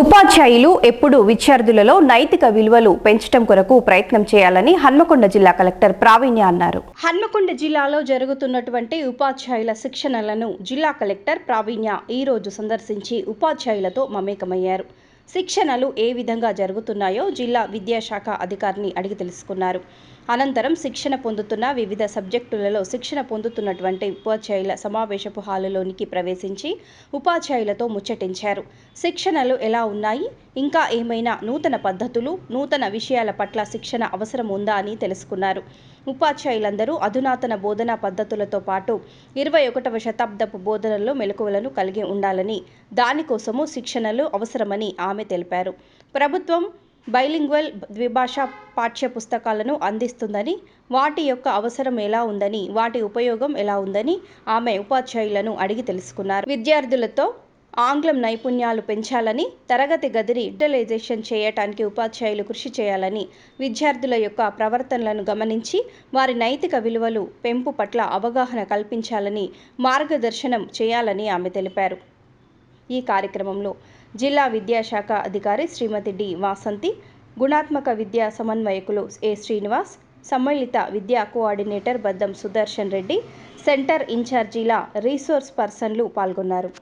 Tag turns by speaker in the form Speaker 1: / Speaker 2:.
Speaker 1: ఉపాధ్యాయులు ఎప్పుడు విద్యార్థులలో నైతిక విలువలు పెంచడం కొరకు ప్రయత్నం చేయాలని హన్మకొండ జిల్లా కలెక్టర్ ప్రావీణ్య అన్నారు. హన్మకొండ జిల్లాలో జరుగుతున్నటువంటి ఉపాధ్యాయుల శిక్షణలను జిల్లా కలెక్టర్ ప్రావీణ్య ఈ రోజు సందర్శించి ఉపాధ్యాయులతో మమేకమయ్యారు. శిక్షణలు ఏ విధంగా జరుగుతున్నాయో జిల్లా విద్యాశాఖ అధికారిని అడిగి తెలుసుకున్నారు. అనంతరం శిక్షణ పొందుతున్న వివిధ సబ్జెక్టులలో శిక్షణ పొందుతున్నటువంటి ఉపాధ్యాయుల సమావేశపు హాలులోనికి ప్రవేశించి ఉపాధ్యాయులతో ముచ్చటించారు. శిక్షణలు ఎలా ఉన్నాయి? ఇంకా ఏమైనా నూతన పద్ధతులు నూతన విషయాల పట్ల శిక్షణ అవసరం ఉందా అని తెలుసుకున్నారు. ఉపాధ్యాయులందరూ అధునాతన బోధనా పద్ధతులతో పాటు ఇరవై ఒకటవ శతాబ్దపు బోధనల్లో మెలకువలను కలిగి ఉండాలని దానికోసము శిక్షణలు అవసరమని ఆమె తెలిపారు. ప్రభుత్వం బైలింగ్వల్ ద్విభాషా పాఠ్య పుస్తకాలను అందిస్తుందని వాటి యొక్క అవసరం ఎలా ఉందని వాటి ఉపయోగం ఎలా ఉందని ఆమె ఉపాధ్యాయులను అడిగి తెలుసుకున్నారు. విద్యార్థులతో ఆంగ్లం నైపుణ్యాలు పెంచాలని తరగతి గదిని డిజిటలైజేషన్ చేయటానికి ఉపాధ్యాయులు కృషి చేయాలని విద్యార్థుల యొక్క ప్రవర్తనలను గమనించి వారి నైతిక విలువలు పెంపు పట్ల అవగాహన కల్పించాలని మార్గదర్శనం చేయాలని ఆమె తెలిపారు. ఈ కార్యక్రమంలో జిల్లా విద్యాశాఖ అధికారి శ్రీమతి డి వాసంతి గుణాత్మక విద్యా సమన్వయకులు ఏ శ్రీనివాస్ సమ్మిళిత విద్యా కోఆర్డినేటర్ బద్దం సుదర్శన్ రెడ్డి సెంటర్ ఇన్ఛార్జీల రీసోర్స్ పర్సన్లు పాల్గొన్నారు.